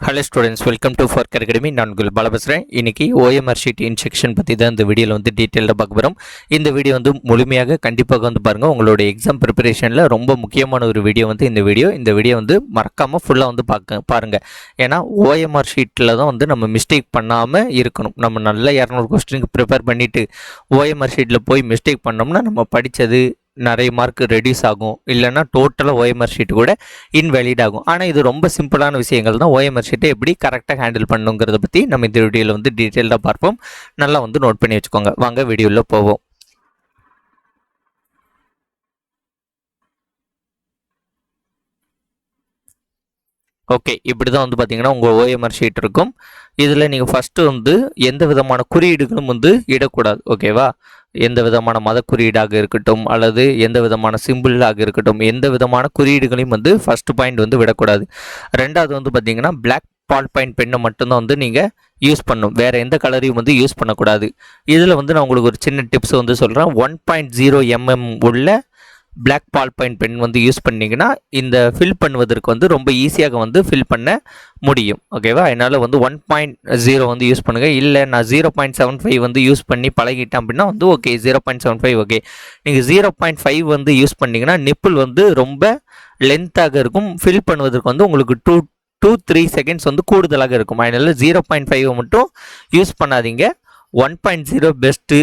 Hello students welcome to Furk academy நான் உங்கள் பால பேசுகிறேன் இன்னைக்கு ஓஎம்ஆர் ஷீட் இன்செக்ஷன் பற்றி தான் இந்த வீடியோவில் வந்து டீட்டெயிலாக பார்க்க போகிறோம் இந்த வீடியோ வந்து முழுமையாக கண்டிப்பாக வந்து பாருங்கள் உங்களோட எக்ஸாம் ப்ரிப்பரேஷனில் ரொம்ப முக்கியமான ஒரு வீடியோ வந்து இந்த வீடியோ இந்த வீடியோ வந்து மறக்காமல் ஃபுல்லாக வந்து பார்க்க பாருங்கள் ஏன்னா ஓஎம்ஆர் ஷீட்டில் தான் வந்து நம்ம மிஸ்டேக் பண்ணாமல் இருக்கணும். நம்ம நல்ல இரநூறு கொஸ்டினுக்கு ப்ரிப்பேர் பண்ணிவிட்டு ஓஎம்ஆர் ஷீட்டில் போய் மிஸ்டேக் பண்ணோம்னா நம்ம படித்தது நிறைய மார்க் ரெடியூஸ் ஆகும். இல்லைன்னா டோட்டலாக ஓஎம்ஆர் ஷீட் கூட இன்வேலிட் ஆகும். ஆனால் இது ரொம்ப சிம்பிளான விஷயங்கள் தான் ஓஎம்ஆர் ஷீட்டை எப்படி கரெக்டாக ஹேண்டில் பண்ணுங்கிறத பற்றி நம்ம இந்த வீடியோவில் வந்து டீட்டெயிலாக பார்ப்போம். நல்லா வந்து நோட் பண்ணி வச்சுக்கோங்க. வாங்க வீடியோவில் போவோம். ஓகே இப்படி தான் வந்து பார்த்தீங்கன்னா உங்கள் ஓஎம்ஆர் ஷீட் இருக்கும். இதில் நீங்கள் ஃபஸ்ட்டு வந்து எந்த விதமான குறியீடுகளும் வந்து இடக்கூடாது ஓகேவா எந்த விதமான மத குறியீடாக இருக்கட்டும் அல்லது எந்த விதமான சிம்பிளாக இருக்கட்டும் எந்த விதமான குறியீடுகளையும் வந்து ஃபஸ்ட்டு பாயிண்ட் வந்து விடக்கூடாது. ரெண்டாவது வந்து பார்த்தீங்கன்னா பிளாக் பால் பாயிண்ட் பெண்ணை மட்டும்தான் வந்து நீங்கள் யூஸ் பண்ணும் வேறு எந்த கலரையும் வந்து யூஸ் பண்ணக்கூடாது. இதில் வந்து நான் உங்களுக்கு ஒரு சின்ன டிப்ஸ் வந்து சொல்கிறேன் ஒன் பாயிண்ட் ஜீரோ எம்எம் உள்ள பிளாக் பால் பாயிண்ட் பென் வந்து யூஸ் பண்ணிங்கன்னா இந்த ஃபில் பண்ணுவதற்கு வந்து ரொம்ப ஈஸியாக வந்து ஃபில் பண்ண முடியும். ஓகேவா என்னால் வந்து ஒன் பாயிண்ட் ஜீரோ வந்து யூஸ் பண்ணுங்கள் இல்லை நான் ஜீரோ பாயிண்ட் செவன் ஃபைவ் வந்து யூஸ் பண்ணி பழகிட்டேன் அப்படின்னா வந்து okay zero point seven five okay நீங்கள் ஜீரோ பாயிண்ட் ஃபைவ் வந்து யூஸ் பண்ணிங்கன்னா நிப்பிள் வந்து ரொம்ப லென்த்தாக இருக்கும். ஃபில் பண்ணுவதற்கு வந்து உங்களுக்கு டூ டூ த்ரீ செகண்ட்ஸ் வந்து கூடுதலாக இருக்கும். அதனால் ஜீரோ பாயிண்ட் ஃபைவ் மட்டும் யூஸ் பண்ணாதீங்க. ஒன் பாயிண்ட் ஜீரோ பெஸ்ட்டு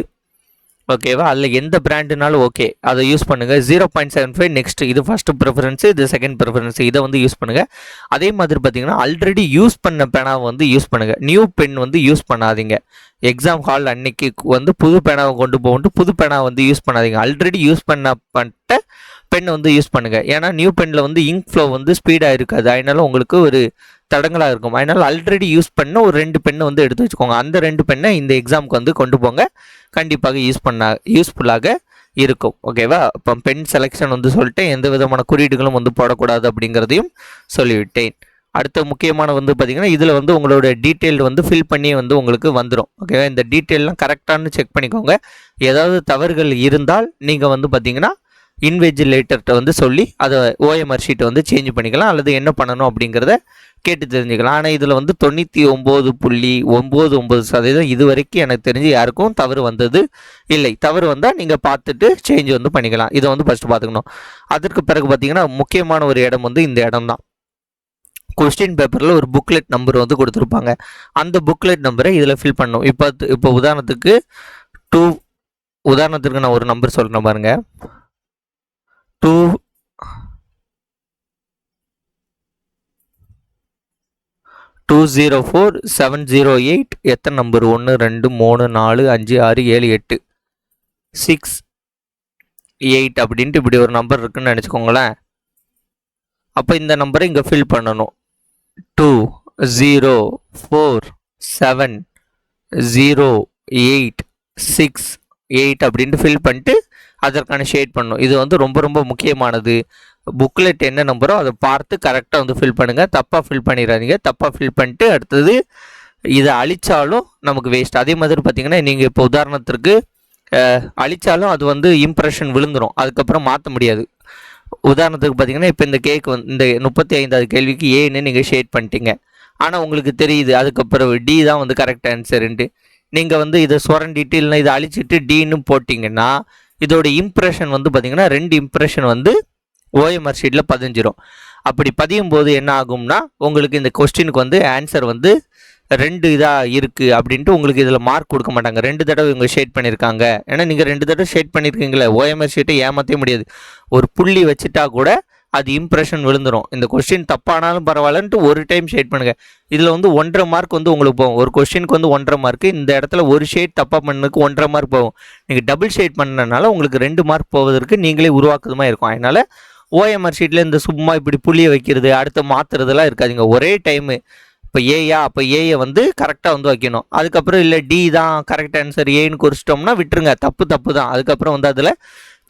ஓகேவா? அதில் எந்த பிராண்டுனாலும் ஓகே. அதை யூஸ் பண்ணுங்கள் zero point seven five next இது ஃபஸ்ட்டு ப்ரிஃபரன்ஸ் இது செகண்ட் ப்ரிஃபரன்ஸ் இதை வந்து யூஸ் பண்ணுங்கள் அதே மாதிரி பார்த்தீங்கன்னா ஆல்ரெடி யூஸ் பண்ண பேனாவை வந்து யூஸ் பண்ணுங்கள் நியூ பென் வந்து யூஸ் பண்ணாதீங்க. எக்ஸாம் ஹால் அன்னைக்கு வந்து புது பேனாவை கொண்டு போகட்டு புது பேனாவை வந்து யூஸ் பண்ணாதீங்க. ஆல்ரெடி யூஸ் பண்ண பண்ணிட்ட பென் வந்து யூஸ் பண்ணுங்கள் ஏன்னா நியூ பெனில் வந்து இங்க் ஃப்ளோ வந்து ஸ்பீடாக இருக்காது. அதனால உங்களுக்கு ஒரு தடங்களாக இருக்கும். அதனால் ஆல்ரெடி யூஸ் பண்ண ஒரு ரெண்டு பெண்ணை வந்து எடுத்து வச்சுக்கோங்க. அந்த ரெண்டு பெண்ணை இந்த எக்ஸாமுக்கு வந்து கொண்டு போங்க. கண்டிப்பாக யூஸ் பண்ண யூஸ்ஃபுல்லாக இருக்கும். ஓகேவா இப்போ பென் செலெக்ஷன் வந்து சொல்லிட்டு எந்த விதமான குறியீடுகளும் வந்து போடக்கூடாது அப்படிங்கிறதையும் சொல்லிவிட்டேன். அடுத்த முக்கியமான வந்து பார்த்தீங்கன்னா இதில் வந்து உங்களோட டீட்டெயில் வந்து ஃபில் பண்ணி வந்து உங்களுக்கு வந்துடும் ஓகேவா இந்த டீட்டெயிலாம் கரெக்டானு செக் பண்ணிக்கோங்க. ஏதாவது தவறுகள் இருந்தால் நீங்கள் வந்து பார்த்தீங்கன்னா இன்வெஜிலேட்டர்கிட்ட வந்து சொல்லி அதை ஓஎம்ஆர் ஷீட்டை வந்து சேஞ்ச் பண்ணிக்கலாம் அல்லது என்ன பண்ணணும் அப்படிங்கிறத கேட்டு தெரிஞ்சுக்கலாம். ஆனால் இதில் வந்து தொண்ணூற்றி ஒம்பது புள்ளி ஒம்பது ஒம்பது சதவீதம் இது வரைக்கும் எனக்கு தெரிஞ்சு யாருக்கும் தவறு வந்தது இல்லை. தவறு வந்தால் நீங்கள் பார்த்துட்டு சேஞ்ச் வந்து பண்ணிக்கலாம். இதை வந்து ஃபஸ்ட்டு பார்த்துக்கணும். அதற்கு பிறகு பார்த்தீங்கன்னா முக்கியமான ஒரு இடம் வந்து இந்த இடம் தான் கொஸ்டின் பேப்பரில் ஒரு புக்லெட் நம்பர் வந்து கொடுத்துருப்பாங்க. அந்த புக்லெட் நம்பரை இதில் ஃபில் பண்ணணும். இப்போ இப்போ உதாரணத்துக்கு டூ உதாரணத்துக்கு நான் ஒரு நம்பர் சொல்கிறேன் பாருங்கள் two. Two zero four seven zero eight எத்தனை நம்பர்? ஒன்று ரெண்டு மூணு நாலு அஞ்சு ஆறு ஏழு எட்டு. சிக்ஸ் எயிட் அப்படின்ட்டு இப்படி ஒரு நம்பர் இருக்குன்னு நினச்சிக்கோங்களேன். அப்போ இந்த நம்பரை இங்கே ஃபில் பண்ணணும். Two zero four seven zero eight six eight அப்படின்ட்டு ஃபில் பண்ணிட்டு அதற்கான ஷேட் பண்ணணும் இது வந்து ரொம்ப ரொம்ப முக்கியமானது. புக்லெட் என்ன நம்பரோ அதை பார்த்து கரெக்டாக வந்து ஃபில் பண்ணுங்கள் தப்பாக ஃபில் பண்ணிடாதீங்க. தப்பாக ஃபில் பண்ணிட்டு அடுத்தது இதை அழித்தாலும் நமக்கு வேஸ்ட் அதே மாதிரி பார்த்தீங்கன்னா நீங்கள் இப்போ உதாரணத்திற்கு அழித்தாலும் அது வந்து இம்ப்ரெஷன் விழுந்துடும் அதுக்கப்புறம் மாற்ற முடியாது. உதாரணத்துக்கு பார்த்தீங்கன்னா இப்போ இந்த கேக் வந்து இந்த முப்பத்தி ஐந்தாவது கேள்விக்கு ஏன்னு நீங்கள் ஷேட் பண்ணிட்டீங்க. ஆனால் உங்களுக்கு தெரியுது. அதுக்கப்புறம் டி தான் வந்து கரெக்ட் ஆன்சருன்ட்டு நீங்கள் வந்து இதை சுரண்டிட்டு இல்லைன்னா இதை அழிச்சிட்டு டின்னு போட்டிங்கன்னா இதோட இம்ப்ரெஷன் வந்து பார்த்திங்கன்னா ரெண்டு இம்ப்ரெஷன் வந்து ஓஎம்ஆர் ஷீட்டில் பதிஞ்சிரும். அப்படி பதியும் போது என்ன ஆகும்னா உங்களுக்கு இந்த கொஸ்டினுக்கு வந்து ஆன்சர் வந்து ரெண்டு இதாக இருக்குது அப்படின்ட்டு உங்களுக்கு இதில் மார்க் கொடுக்க மாட்டாங்க. ரெண்டு தடவை இவங்க ஷேட் பண்ணியிருக்காங்க ஏன்னா நீங்கள் ரெண்டு தடவை ஷேட் பண்ணியிருக்கீங்களே ஓஎம்ஆர் ஷீட்டை ஏமாற்றவே முடியாது. ஒரு புள்ளி வச்சுட்டா கூட அது இம்ப்ரெஷன் விழுந்துடும் இந்த கொஸ்டின் தப்பானாலும் பரவாயில்லன்ட்டு ஒரு டைம் ஷேட் பண்ணுங்கள் இதில் வந்து ஒன்றரை மார்க் வந்து உங்களுக்கு போகும். ஒரு கொஸ்டினுக்கு வந்து ஒன்றரை மார்க் இந்த இடத்துல ஒரு ஷேட் தப்பாக பண்ணதுக்கு ஒன்றரை மார்க் போகும். நீங்கள் டபுள் ஷேட் பண்ணனால உங்களுக்கு ரெண்டு மார்க் போவதற்கு நீங்களே உருவாக்குதுமா இருக்கும். அதனால் ஓஎம்ஆர் ஷீட்டில் இந்த சும்மா இப்படி புள்ளியை வைக்கிறது அடுத்து மாற்றுறதுலாம் இருக்காதுங்க. ஒரே டைமு இப்போ ஏயா அப்போ ஏயை வந்து கரெக்டாக வந்து வைக்கணும். அதுக்கப்புறம் இல்லை டி தான் கரெக்ட் ஆன்சர் ஏன்னு குறிச்சிட்டோம்னா விட்டுருங்க. தப்பு தப்பு தான். அதுக்கப்புறம் வந்து அதில்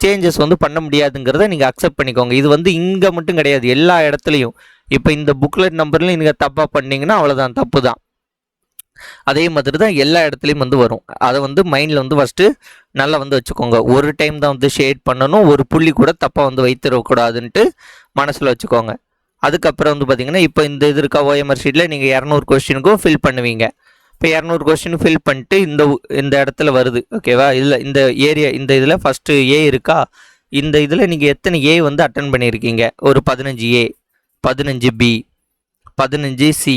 சேஞ்சஸ் வந்து பண்ண முடியாதுங்கிறத நீங்கள் அக்செப்ட் பண்ணிக்கோங்க. இது வந்து இங்கே மட்டும் கிடையாது. எல்லா இடத்துலையும். இப்போ இந்த புக்லெட் நம்பர்லையும் நீங்கள் தப்பாக பண்ணிங்கன்னா அவ்வளோதான் தப்பு தான் அதே மாதிரி தான் எல்லா இடத்துலையும் வந்து வரும். அதை வந்து மைண்டில் வந்து ஃபஸ்ட்டு நல்லா வந்து வச்சுக்கோங்க. ஒரு டைம் தான் வந்து ஷேட் பண்ணணும். ஒரு புள்ளி கூட தப்பாக வந்து வைத்திடக்கூடாதுன்ட்டு மனசில் வச்சுக்கோங்க. அதுக்கப்புறம் வந்து பார்த்தீங்கன்னா இப்போ இந்த இது இருக்கா ஓஎம்ஆர் ஷீட்டில் நீங்கள் இரநூறு கொஸ்டினுக்கும் ஃபில் பண்ணுவீங்க. இப்போ இரநூறு கொஸ்டின் ஃபில் பண்ணிட்டு இந்த உ- இந்த இடத்துல வருது. ஓகேவா இதில் இந்த ஏரியா இந்த இதில் ஃபஸ்ட்டு ஏ இருக்கா? இந்த இதில் நீங்கள் எத்தனை ஏ வந்து அட்டன் பண்ணியிருக்கீங்க ஒரு பதினஞ்சு ஏ பதினஞ்சு பி பதினஞ்சு சி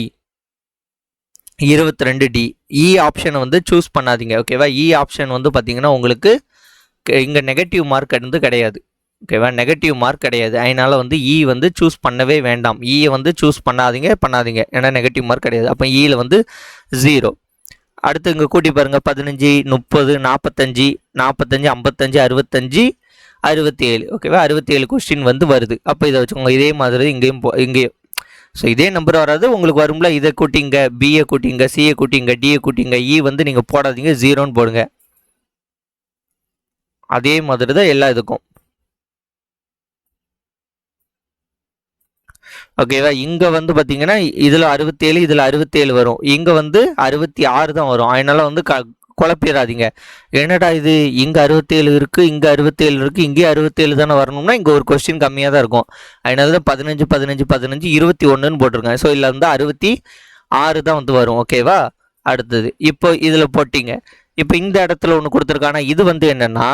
இருபத்தி ரெண்டு டி இ e ஆப்ஷனை வந்து சூஸ் பண்ணாதீங்க. ஓகேவா இ ஆப்ஷன் வந்து பார்த்தீங்கன்னா உங்களுக்கு இங்கே நெகட்டிவ் மார்க் வந்து கிடையாது. ஓகேவா நெகட்டிவ் மார்க் கிடையாது. அதனால் வந்து இ வந்து சூஸ் பண்ணவே வேண்டாம். E இயை வந்து சூஸ் பண்ணாதீங்க பண்ணாதீங்க. ஏன்னா நெகட்டிவ் மார்க் கிடையாது. அப்போ இயில் e வந்து ஜீரோ அடுத்து இங்கே கூட்டி பாருங்கள் பதினஞ்சு முப்பது நாற்பத்தஞ்சு நாற்பத்தஞ்சு ஐம்பத்தஞ்சு அறுபத்தஞ்சு அறுபத்தி ஏழு ஓகேவா அறுபத்தி ஏழு கொஸ்டின் வந்து வருது. அப்போ இதை வச்சுக்கோங்க. இதே மாதிரி இங்கேயும் போ இங்கேயும். ஸோ இதே நம்பர் வராது. உங்களுக்கு வரும்ல. இதை கூட்டிங்க பிஏ கூட்டிங்க சிஏ கூட்டிங்க டிஏ கூட்டிங்க. இ வந்து நீங்கள் போடாதீங்க. ஜீரோன்னு போடுங்க. அதே மாதிரி தான் எல்லா இதுக்கும். ஓகேவா இங்கே வந்து பார்த்தீங்கன்னா இதில் அறுபத்தேழு இதில் அறுபத்தேழு வரும். இங்கே வந்து அறுபத்தி ஆறு தான் வரும். அதனால் வந்து க குழப்பிடாதீங்க என்னடா இது? இங்கே அறுபத்தேழு இருக்குது இங்கே அறுபத்தேழு இருக்குது இங்கே அறுபத்தேழு தானே வரணும்னா இங்கே ஒரு கொஸ்டின் கம்மியாக தான் இருக்கும். அதனால தான் பதினஞ்சு பதினஞ்சு பதினஞ்சு இருபத்தி ஒன்றுன்னு போட்டிருக்கேன் ஸோ இதில் வந்து அறுபத்தி ஆறு தான் வந்து வரும். ஓகேவா அடுத்தது. இப்போ இதில் போட்டிங்க. இப்போ இந்த இடத்துல ஒன்று கொடுத்துருக்கானா இது வந்து என்னென்னா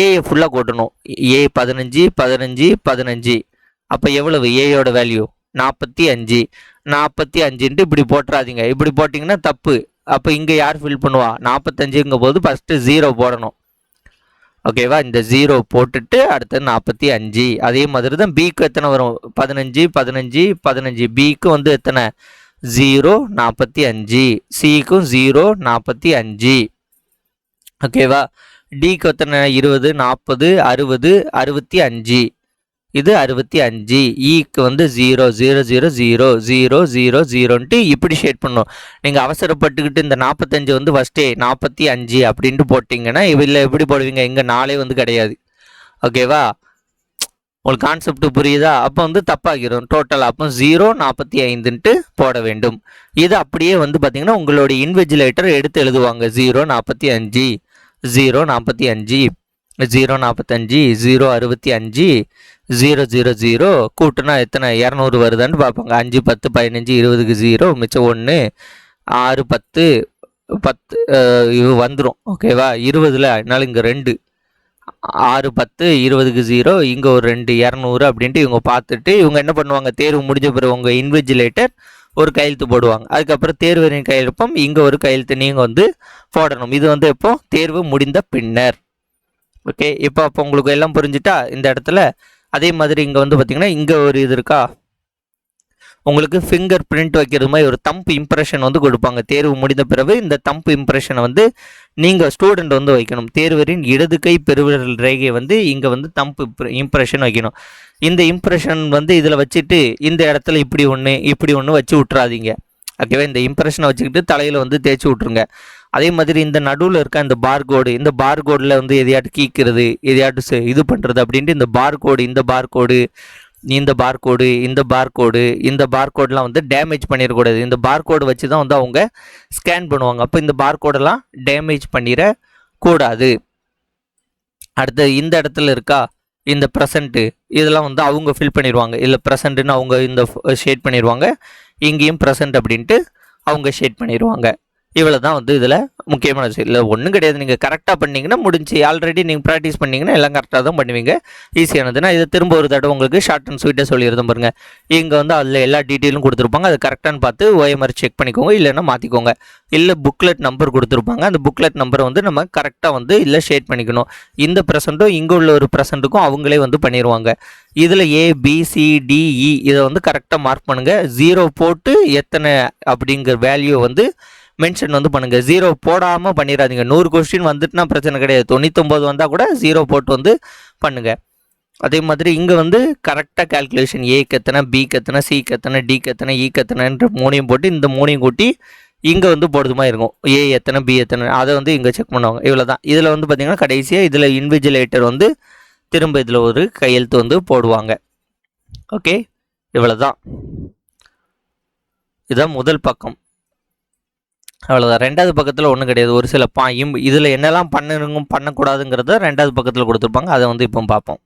ஏயை ஃபுல்லாக கொட்டணும். ஏ பதினஞ்சு பதினஞ்சு பதினஞ்சு. அப்போ எவ்வளவு? ஏயோட வேல்யூ நாற்பத்தி அஞ்சு. நாற்பத்தி அஞ்சுன்ட்டு இப்படி போட்டுறாதீங்க. இப்படி போட்டிங்கன்னா தப்பு. அப்போ இங்கே யார் ஃபில் பண்ணுவா? நாற்பத்தஞ்சுங்கும் போது ஃபஸ்ட்டு ஜீரோ போடணும். ஓகேவா? இந்த ஜீரோ போட்டுட்டு அடுத்து நாற்பத்தி அஞ்சு. அதே மாதிரி தான் பிக்கு எத்தனை வரும்? பதினஞ்சு பதினஞ்சு பதினஞ்சு. பிக்கு வந்து எத்தனை? ஜீரோ நாற்பத்தி அஞ்சு. சிக்கும் ஜீரோ நாற்பத்தி அஞ்சு. ஓகேவா? டிக்கு எத்தனை? இருபது நாற்பது அறுபது அறுபத்தி அஞ்சு. இது அறுபத்தி அஞ்சு. E ஈக்கு வந்து zero zero zero zero zero zero ஜீரோன்ட்டு இப்படி ஷேட் பண்ணும் நீங்கள் அவசரப்பட்டுக்கிட்டு இந்த நாற்பத்தஞ்சு வந்து ஃபஸ்ட்டே நாற்பத்தி அஞ்சு அப்படின்ட்டு போட்டிங்கன்னா இல்லை எப்படி போடுவீங்க? இங்கே நாளே வந்து கிடையாது. ஓகேவா உங்களுக்கு கான்செப்ட் புரியுதா? அப்போ வந்து தப்பாகிடும் டோட்டல் அப்போ ஜீரோ நாற்பத்தி ஐந்துன்ட்டு போட வேண்டும். இது அப்படியே வந்து பார்த்திங்கன்னா உங்களுடைய இன்வெஜிலேட்டர் எடுத்து எழுதுவாங்க. ஜீரோ நாற்பத்தி அஞ்சு. ஜீரோ நாற்பத்தி அஞ்சு. ஜீரோ நாற்பத்தஞ்சு ஜீரோ அறுபத்தி அஞ்சு ஜீரோ ஜீரோ ஜீரோ கூட்டுனா எத்தனை? இரநூறு வருதான்னு பார்ப்பாங்க. அஞ்சு பத்து பதினஞ்சு இருபதுக்கு ஜீரோ மிச்சம் ஒன்று ஆறு பத்து பத்து இது வந்துடும் ஓகேவா? இருபதில் அதனால இங்கே ரெண்டு. ஆறு பத்து இருபதுக்கு ஜீரோ இங்கே ஒரு ரெண்டு இரநூறு அப்படின்ட்டு இவங்க பார்த்துட்டு இவங்க என்ன பண்ணுவாங்க? தேர்வு முடிஞ்ச பிறகு உங்கள் இன்விஜிலேட்டர் ஒரு கையெழுத்து போடுவாங்க. அதுக்கப்புறம் தேர்வரின் கையெழுப்பம். இங்கே ஒரு கையெழுத்து நீங்கள் வந்து போடணும். இது வந்து எப்போ? தேர்வு முடிந்த பின்னர். ஓகே இப்போ அப்போ உங்களுக்கு எல்லாம் புரிஞ்சுட்டா இந்த இடத்துல அதே மாதிரி இங்கே வந்து பார்த்தீங்கன்னா இங்கே ஒரு இது இருக்கா? உங்களுக்கு ஃபிங்கர் பிரிண்ட் வைக்கிறது மாதிரி ஒரு தம்ப் இம்ப்ரெஷன் வந்து கொடுப்பாங்க. தேர்வு முடிந்த பிறகு இந்த தம்ப் இம்ப்ரெஷனை வந்து நீங்கள் ஸ்டூடெண்ட் வந்து வைக்கணும். தேர்வரின் இடது கை பெருவிரல் ரேகையை வந்து இங்கே வந்து தம்ப் இம்ப்ரெஷன் வைக்கணும். இந்த இம்ப்ரெஷன் வந்து இதில் வச்சுட்டு இந்த இடத்துல இப்படி ஒன்று இப்படி ஒன்று வச்சு விட்றாதீங்க ஓகேவா? இந்த இம்ப்ரெஷனை வச்சுக்கிட்டு தலையில் வந்து தேய்ச்சி விட்ருங்க அதே மாதிரி இந்த நடுவில் இருக்க இந்த பார்கோடு இந்த பார்கோடில் வந்து எதையாட்டு கீக்கிறது எதையாட்டு செ- இது பண்ணுறது அப்படின்ட்டு இந்த பார்கோடு இந்த பார்கோடு இந்த பார்கோடு இந்த பார்கோடு இந்த பார்கோடெலாம் வந்து டேமேஜ் பண்ணிடக்கூடாது இந்த பார்கோடு வச்சு தான் வந்து அவங்க ஸ்கேன் பண்ணுவாங்க. அப்போ இந்த பார்கோடெல்லாம் டேமேஜ் பண்ணிட கூடாது அடுத்து இந்த இடத்துல இருக்கா? இந்த ப்ரெசண்ட்டு இதெல்லாம் வந்து அவங்க ஃபில் பண்ணிடுவாங்க இல்லை ப்ரெசண்ட்டுன்னு அவங்க இந்த ஷேட் பண்ணிடுவாங்க இங்கேயும் ப்ரெசண்ட் அப்படின்ட்டு அவங்க ஷேட் பண்ணிடுவாங்க இவ்வளோ தான் வந்து இதில் முக்கியமான விஷயம். இல்லை ஒன்றும் கிடையாது. நீங்கள் கரெக்டாக பண்ணிங்கன்னா முடிஞ்சு. ஆல்ரெடி நீங்கள் ப்ராக்டிஸ் பண்ணிங்கன்னா எல்லாம் கரெக்டாக தான் பண்ணுவீங்க. ஈஸியானதுன்னா இதை திரும்ப ஒரு தடவை உங்களுக்கு ஷார்ட் அண்ட் ஸ்வீட்டாக சொல்லியிருந்தோம் பாருங்க. இங்கே வந்து அதில் எல்லா டீட்டெயிலும் கொடுத்துருப்பாங்க. அது கரெக்டானு பார்த்து ஓஎம்ஆர் செக் பண்ணிக்கோங்க. இல்லைன்னா மாற்றிக்கோங்க இல்லை புக்லெட் நம்பர் கொடுத்துருப்பாங்க. அந்த புக்லெட் நம்பரை வந்து நம்ம கரெக்டாக வந்து இல்லை ஷேட் பண்ணிக்கணும். இந்த ப்ரெசண்ட்டும் இங்கே உள்ள ஒரு ப்ரெசண்ட்டுக்கும் அவங்களே வந்து பண்ணிடுவாங்க இதில் ஏ பிசிடிஇ e, இதை வந்து கரெக்டாக மார்க் பண்ணுங்கள் ஜீரோ போட்டு எத்தனை அப்படிங்கிற வேல்யூ வந்து மென்ஷன் வந்து பண்ணுங்கள் ஜீரோ போடாமல் பண்ணிடாதீங்க நூறு கொஸ்டின் வந்துட்டுனா பிரச்சனை கிடையாது. தொண்ணூத்தொம்பது வந்தால் கூட ஜீரோ போட்டு வந்து பண்ணுங்கள் அதே மாதிரி இங்கே வந்து கரெக்டாக கால்குலேஷன் ஏ கத்தனை பி கத்தனை சி கத்தனை டி கத்தனை இ e கத்தனைன்ற மூணையும் போட்டு இந்த மூணையும் கூட்டி இங்கே வந்து போடுறது மாதிரி இருக்கும். ஏ எத்தனை பி எத்தனை அதை வந்து இங்கே செக் பண்ணுவாங்க. இவ்வளோ தான் இதில் வந்து பார்த்திங்கன்னா கடைசியாக இதில் இன்விஜிலேட்டர் வந்து திரும்ப இதில் ஒரு கையெழுத்து வந்து போடுவாங்க. ஓகே இவ்வளோ தான் இதுதான் முதல் பக்கம். அவ்வளோதான் ரெண்டாவது பக்கத்தில் ஒன்றும் கிடையாது. ஒரு சில பா இம் இதில் என்னெல்லாம் பண்ணணுங்க பண்ணக்கூடாதுங்கிறத ரெண்டாவது பக்கத்தில் கொடுத்துருப்பாங்க. அதை வந்து இப்போ பார்ப்போம்.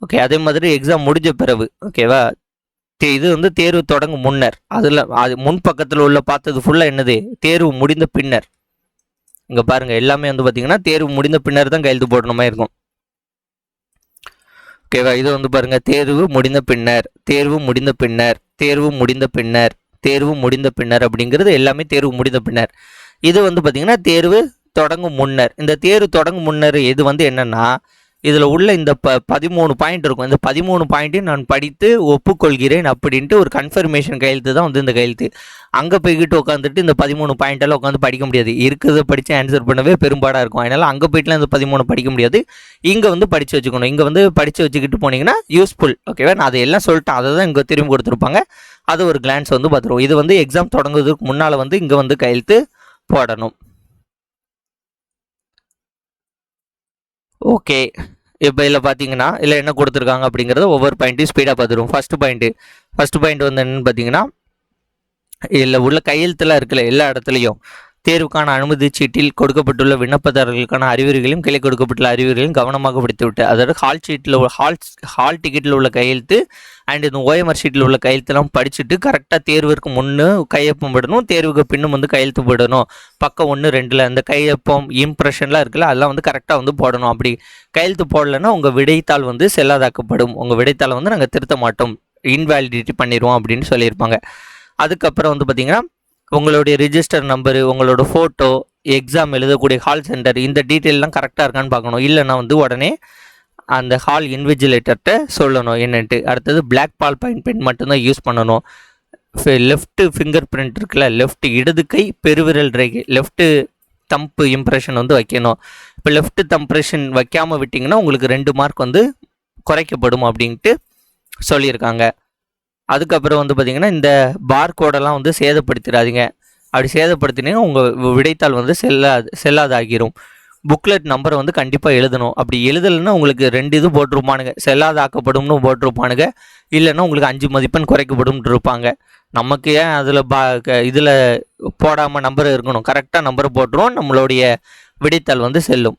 ஓகே அதே மாதிரி எக்ஸாம் முடிஞ்ச பிறகு ஓகேவா தே- இது வந்து தேர்வு தொடங்கும் முன்னர். அதில் அது முன் பக்கத்தில் உள்ள பார்த்தது ஃபுல்லாக என்னது? தேர்வு முடிந்த பின்னர். இங்கே பாருங்கள் எல்லாமே வந்து பார்த்தீங்கன்னா தேர்வு முடிந்த பின்னர் தான் கையெழுத்து போடணுமா மாதிரி இருக்கும் ஓகேவா இது வந்து பாருங்கள் தேர்வு முடிந்த பின்னர் தேர்வு முடிந்த பின்னர் தேர்வு முடிந்த பின்னர். தேர்வு முடிந்த பின்னர் அப்படிங்கிறது எல்லாமே தேர்வு முடிந்த பின்னர். இது வந்து பார்த்திங்கன்னா தேர்வு தொடங்கும் முன்னர். இந்த தேர்வு தொடங்கும் முன்னர் இது வந்து என்னென்னா இதில் உள்ள இந்த ப பதிமூணு பாயிண்ட் இருக்கும். இந்த பதிமூணு பாயிண்ட்டையும் நான் படித்து ஒப்புக்கொள்கிறேன் அப்படின்ட்டு ஒரு கன்ஃபர்மேஷன் கையெழுத்து தான் வந்து இந்த கையெழுத்து. அங்கே போய்கிட்டு உட்காந்துட்டு இந்த பதிமூணு பாயிண்டெல்லாம் உட்காந்து படிக்க முடியாது. இருக்கிறத படித்து ஆன்சர் பண்ணவே பெரும்பாடாக இருக்கும். அதனால் அங்கே போயிட்டுலாம் இந்த பதிமூணு படிக்க முடியாது. இங்கே வந்து படித்து வச்சுக்கணும். இங்கே வந்து படித்து வச்சுக்கிட்டு போனீங்கன்னா யூஸ்ஃபுல் ஓகேவா நான் அதை எல்லாம் சொல்லிட்டேன். அதை தான் இங்கே திரும்பி கொடுத்துருப்பாங்க. அது ஒரு கிளான்ஸ் வந்து பார்த்துருவோம். இது வந்து எக்ஸாம் தொடங்குறதுக்கு முன்னால் வந்து இங்கே வந்து கையெழுத்து போடணும். ஓகே இப்போ இதில் பார்த்தீங்கன்னா இல்லை என்ன கொடுத்துருக்காங்க அப்படிங்கிறத ஒவ்வொரு பாயிண்ட்டையும் ஸ்பீடாக பார்த்துருவோம். ஃபஸ்ட்டு பாயிண்ட்டு ஃபஸ்ட்டு பாயிண்ட் வந்து என்னென்னு பார்த்தீங்கன்னா இதில் உள்ள கையெழுத்துலாம் இருக்குல்ல எல்லா இடத்துலையும். தேர்வுக்கான அனுமதி சீட்டில் கொடுக்கப்பட்டுள்ள விண்ணப்பதாரர்களுக்கான அறிவுரைகளையும் கிளை கொடுக்கப்பட்டுள்ள அறிவுரைகளையும் கவனமாக படித்துவிட்டு அதாவது ஹால் சீட்டில் ஹால் ஹால் டிக்கெட்டில் உள்ள கையெழுத்து அண்ட் இந்த ஓஎம்ஆர் ஷீட்டில் உள்ள கையெழுத்தெல்லாம் படிச்சுட்டு கரெக்டாக தேர்விற்கு முன்னு கையொப்பம் விடணும் தேர்வுக்கு பின்னும் வந்து கையெழுத்து போடணும். பக்கம் ஒன்று ரெண்டில் அந்த கையொப்பம் இம்ப்ரெஷன்லாம் இருக்குல்ல அதெல்லாம் வந்து கரெக்டாக வந்து போடணும். அப்படி கையெழுத்து போடலைன்னா உங்கள் விடைத்தாள் வந்து செல்லாதாக்கப்படும். உங்கள் விடைத்தாளை வந்து நாங்கள் திருத்த மாட்டோம் இன்வாலிடிட்டி பண்ணிடுவோம் அப்படின்னு சொல்லியிருப்பாங்க. அதுக்கப்புறம் வந்து பார்த்திங்கன்னா உங்களுடைய ரிஜிஸ்டர் நம்பரு உங்களோட ஃபோட்டோ எக்ஸாம் எழுதக்கூடிய ஹால் சென்டர் இந்த டீட்டெயிலெலாம் கரெக்டாக இருக்கான்னு பார்க்கணும். இல்லைன்னா வந்து உடனே அந்த ஹால் இன்விஜிலேட்டர்கிட்ட சொல்லணும் என்னன்ட்டு. அடுத்தது பிளாக் பால் பாயிண்ட் பென் மட்டும்தான் யூஸ் பண்ணணும். லெஃப்ட்டு ஃபிங்கர் பிரிண்ட் இருக்குல்ல லெஃப்ட் இடது கை பெருவிரல் ரேகை லெஃப்ட்டு தம்பு இம்ப்ரெஷன் வந்து வைக்கணும். இப்போ லெஃப்ட் தம்ப்ரெஷன் வைக்காமல் விட்டிங்கன்னா உங்களுக்கு ரெண்டு மார்க் வந்து குறைக்கப்படும் அப்படின்ட்டு சொல்லியிருக்காங்க. அதுக்கப்புறம் வந்து பார்த்திங்கன்னா இந்த பார் கோடெல்லாம் வந்து சேதப்படுத்திடாதீங்க. அப்படி சேதப்படுத்தினீங்கன்னா உங்கள் விடைத்தாள் வந்து செல்லாது செல்லாதாகிரும். புக்லெட் நம்பரை வந்து கண்டிப்பாக எழுதணும். அப்படி எழுதலைன்னா உங்களுக்கு ரெண்டு இது போட்டிருப்பானுங்க. செல்லாதாக்கப்படும்னு போட்டிருப்பானுங்க. இல்லைன்னா உங்களுக்கு அஞ்சு மதிப்பெண் குறைக்கப்படும் இருப்பாங்க. நமக்கு ஏன் அதில் பா இதில் போடாமல் நம்பர் இருக்கணும்? கரெக்டாக நம்பர் போட்டுருவோம். நம்மளுடைய விடைத்தாள் வந்து செல்லும்.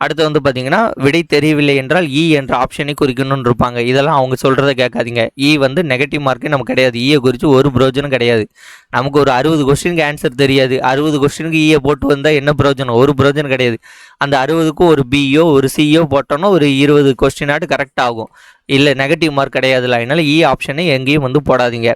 அடுத்து வந்து பார்த்தீங்கன்னா விடை தெரியவில்லை என்றால் இ என்ற ஆப்ஷனை குறிக்கணும்னு இருப்பாங்க. இதெல்லாம் அவங்க சொல்கிறத கேட்காதீங்க. இ வந்து நெகட்டிவ் மார்க்கே நமக்கு கிடையாது. E ஈயை குறித்து ஒரு பிரயோஜனம் கிடையாது. நமக்கு ஒரு அறுபது கொஸ்டினுக்கு ஆன்சர் தெரியாது. அறுபது கொஸ்டினுக்கு ஈயை போட்டு வந்தால் என்ன பிரயோஜனம்? ஒரு பிரயோஜனம் கிடையாது. அந்த அறுபதுக்கும் ஒரு பியோ ஒரு சியோ போட்டோன்னா ஒரு இருபது கொஸ்டினாட்டு கரெக்ட் ஆகும். இல்லை நெகட்டிவ் மார்க் கிடையாதுல அதனால இ ஆப்ஷனை எங்கேயும் வந்து போடாதீங்க.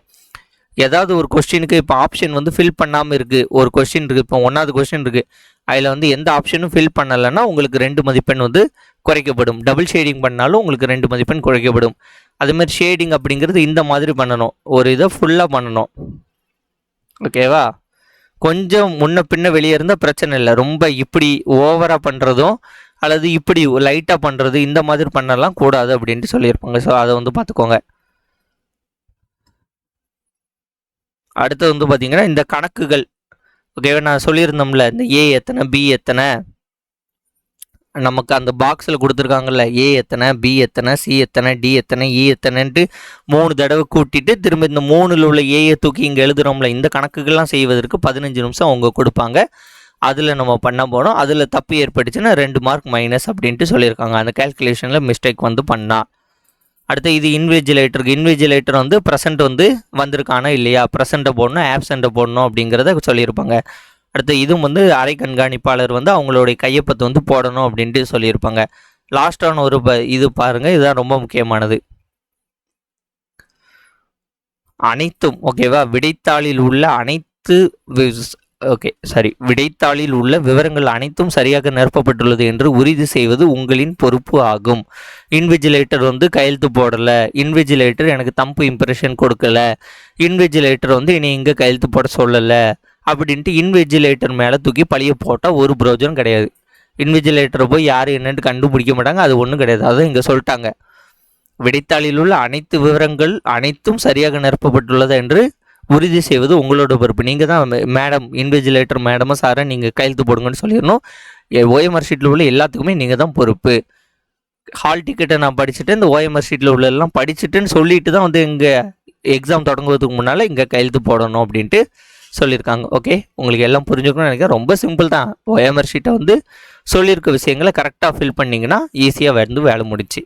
ஏதாவது ஒரு கொஸ்டினுக்கு இப்போ ஆப்ஷன் வந்து ஃபில் பண்ணாமல் இருக்குது ஒரு கொஸ்டின் இருக்குது இப்போ ஒன்றாவது கொஸ்டின் இருக்குது அதில் வந்து எந்த ஆப்ஷனும் ஃபில் பண்ணலைன்னா உங்களுக்கு ரெண்டு மதிப்பெண் வந்து குறைக்கப்படும். டபுள் ஷேடிங் பண்ணாலும் உங்களுக்கு ரெண்டு மதிப்பெண் குறைக்கப்படும். அதேமாதிரி ஷேடிங் அப்படிங்கிறது இந்த மாதிரி பண்ணணும். ஒரு இதை ஃபுல்லாக பண்ணணும். ஓகேவா கொஞ்சம் முன்ன பின்ன வெளியே இருந்தால் பிரச்சனை இல்லை. ரொம்ப இப்படி ஓவராக பண்ணுறதும் அல்லது இப்படி லைட்டாக பண்ணுறது இந்த மாதிரி பண்ணலாம் கூடாது அப்படின்ட்டு சொல்லியிருப்பாங்க. ஸோ அதை வந்து பார்த்துக்கோங்க. அடுத்து வந்து பார்த்தீங்கன்னா இந்த கணக்குகள். ஓகேவா நான் சொல்லியிருந்தோம்ல இந்த ஏ எத்தனை பி எத்தனை? நமக்கு அந்த பாக்ஸில் கொடுத்துருக்காங்கல்ல ஏ எத்தனை பி எத்தனை சி எத்தனை டி எத்தனை இ எத்தனைன்ட்டு மூணு தடவை கூட்டிட்டு திரும்ப இந்த மூணில் உள்ள ஏயை தூக்கி இங்கே எழுதுகிறோம்ல இந்த கணக்குகள்லாம் செய்வதற்கு பதினஞ்சு நிமிஷம் அவங்க கொடுப்பாங்க. அதில் நம்ம பண்ண போனோம் அதில் தப்பு ஏற்பட்டுச்சுன்னா ரெண்டு மார்க் மைனஸ் அப்படின்ட்டு சொல்லியிருக்காங்க. அந்த கேல்குலேஷனில் மிஸ்டேக் வந்து பண்ணால் அடுத்து இது இன்விஜிலேட்டருக்கு இன்விஜிலேட்டர் வந்து ப்ரெசென்ட் வந்து வந்திருக்கானா இல்லையா? ப்ரெசென்ட்டை போடணும் ஆப்சண்ட்டை போடணும் அப்படிங்கிறத சொல்லியிருப்பாங்க. அடுத்து இதுவும் வந்து அரை கண்காணிப்பாளர் வந்து அவங்களுடைய கையொப்பத்தை வந்து போடணும் அப்படின்ட்டு சொல்லியிருப்பாங்க. லாஸ்டான ஒரு ப இது பாருங்கள் இதுதான் ரொம்ப முக்கியமானது. அனைத்தும் ஓகேவா விடைத்தாளில் உள்ள அனைத்து ஓகே சரி. விடைத்தாளில் உள்ள விவரங்கள் அனைத்தும் சரியாக நிரப்பப்பட்டுள்ளது என்று உறுதி செய்வது உங்களின் பொறுப்பு ஆகும். இன்விஜிலேட்டர் வந்து கையெழுத்து போடலை. இன்விஜிலேட்டர் எனக்கு தம்பு இம்ப்ரெஷன் கொடுக்கல. இன்விஜிலேட்டர் வந்து என்னை இங்கே கையெழுத்து போட சொல்லலை. அப்படின்ட்டு இன்விஜிலேட்டர் மேலே தூக்கி பழிய போட்டால் ஒரு பிரயோஜனம் கிடையாது. இன்விஜிலேட்டரை போய் யார் என்னென்னு கண்டுபிடிக்க மாட்டாங்க. அது ஒன்றும் கிடையாது. அதுவும் இங்கே சொல்லிட்டாங்க. விடைத்தாளில் உள்ள அனைத்து விவரங்கள் அனைத்தும் சரியாக நிரப்பப்பட்டுள்ளது என்று உறுதி செய்வது உங்களோட பொறுப்பு. நீங்கள் தான் மேடம் இன்விஜிலேட்டர் மேடமோ சாரை நீங்கள் கையெழுத்து போடுங்கன்னு சொல்லிடணும். ஓஎம்ஆர் ஷீட்டில் உள்ள எல்லாத்துக்குமே நீங்கள் தான் பொறுப்பு. ஹால் டிக்கெட்டை நான் படிச்சுட்டு இந்த ஓஎம்ஆர் ஷீட்டில் உள்ள எல்லாம் படிச்சுட்டுன்னு சொல்லிட்டு தான் வந்து இங்கே எக்ஸாம் தொடங்குவதுக்கு முன்னால் இங்கே கையெழுத்து போடணும் அப்படின்ட்டு சொல்லியிருக்காங்க. ஓகே உங்களுக்கு எல்லாம் புரிஞ்சுக்கணும்னு நினைக்கிறேன். ரொம்ப சிம்பிள் தான். ஓஎம்ஆர் ஷீட்டை வந்து சொல்லியிருக்க விஷயங்களை கரெக்டாக ஃபில் பண்ணிங்கன்னா ஈஸியாக வந்து வேலை முடிச்சு.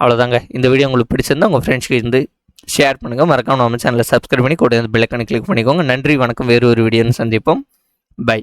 அவ்வளோதாங்க இந்த வீடியோ உங்களுக்கு பிடிச்சிருந்தா உங்கள் ஃப்ரெண்ட்ஸ்க்கு இருந்து ஷேர் பண்ணுங்கள் மறக்காமல் நம்ம சேனலை சப்ஸ்கிரைப் பண்ணி கூட பில்லக்கனை கிளிக் பண்ணிக்கோங்க. நன்றி வணக்கம். வேறு ஒரு வீடியோன்னு சந்திப்போம். பை